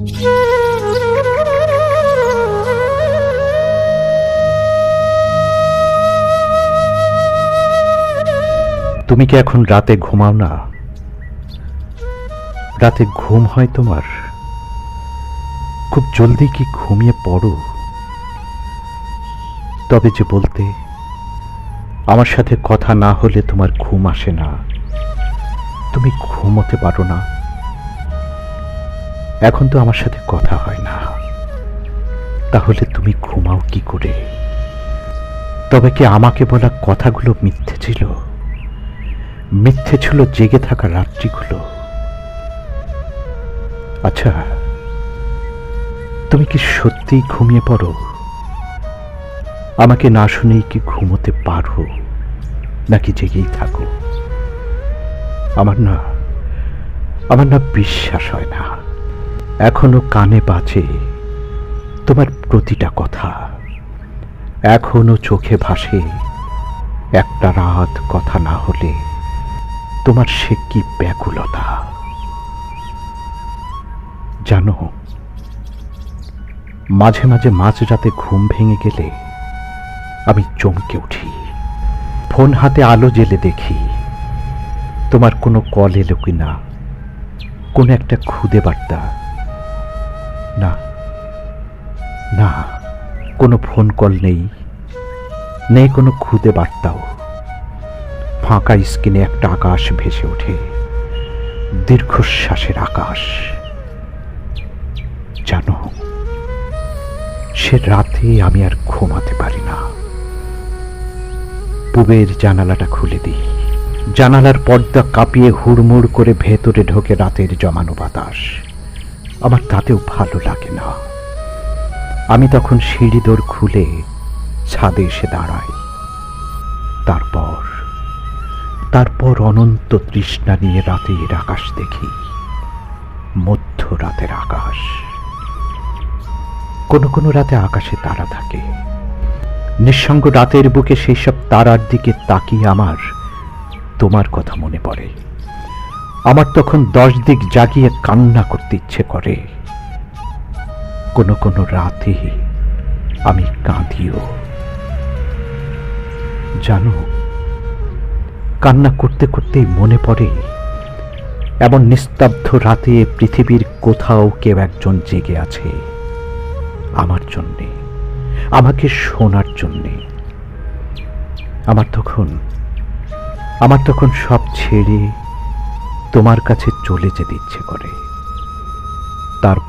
তুমি কি এখন রাতে ঘুমাও না? রাতে ঘুম হয় তোমার? খুব জলদি কি ঘুমিয়ে পড়ো? তবে যে বলতে, আমার সাথে কথা না হলে তোমার ঘুম আসে না। তুমি ঘুমোতে পারো না। এখন তো আমার সাথে কথা হয় না। তাহলে তুমি ঘুমাও কি করে? তবে কি আমাকে বলা কথাগুলো মিথ্যে ছিল? মিথ্যে ছিল জেগে থাকা রাত্রিগুলো। আচ্ছা তুমি কি সত্যিই ঘুমিয়ে পড়ো? আমাকে না শুনেই কি ঘুমোতে পারো? নাকি জেগেই থাকো? আমার না আমার না বিশ্বাস হয় না। এখনও কানে বাজে তোমার প্রতিটা কথা। এখনও চোখে ভাসে একটা রাত কথা না হলে তোমার সে কি ব্যাকুলতা। জানো, মাঝে মাঝে মাঝরাতে ঘুম ভেঙে গেলে আমি চমকে উঠি। ফোন হাতে আলো জেলে দেখি, তোমার কোনো কল এলো কি না কোনো একটা খুদে বার্তা কোনো ফোন কল নেই নেই কোনো খুদে বার্তাও। ফাঁকা স্কিনে একটা আকাশ ভেসে ওঠে, দীর্ঘশ্বাসের আকাশ। জানো, সে রাতে আমি আর ঘুমাতে পারি না। পুবের জানালাটা খুলে দিই। জানালার পর্দা কাঁপিয়ে হুড়মুড় করে ভেতরে ঢোকে রাতের জমানো বাতাস। আমার তাতেও ভালো লাগে না। আমি তখন সিঁড়ি দোর খুলে ছাদে এসে দাঁড়াই। তারপর তারপর অনন্ত তৃষ্ণা নিয়ে রাতের আকাশ দেখি মধ্য রাতের আকাশ। কোনো কোনো রাতে আকাশে তারা থাকে। নিঃসঙ্গ রাতের বুকে সেই সব তারার দিকে তাকিয়ে আমার তোমার কথা মনে পড়ে। আমার তখন দশ দিক জাগিয়ে কান্না করতে ইচ্ছে করে। কোনো কোনো রাতে আমি কাঁদিও। জানো, কান্না করতে করতেই মনে পড়ে, এমন নিস্তব্ধ রাতে পৃথিবীর কোথাও কেউ একজন জেগে আছে আমার জন্যে, আমাকে শোনার জন্যে। আমার তখন আমার তখন সব ছেড়ে তোমার কাছে চলে যেতে ইচ্ছে করে। তারপর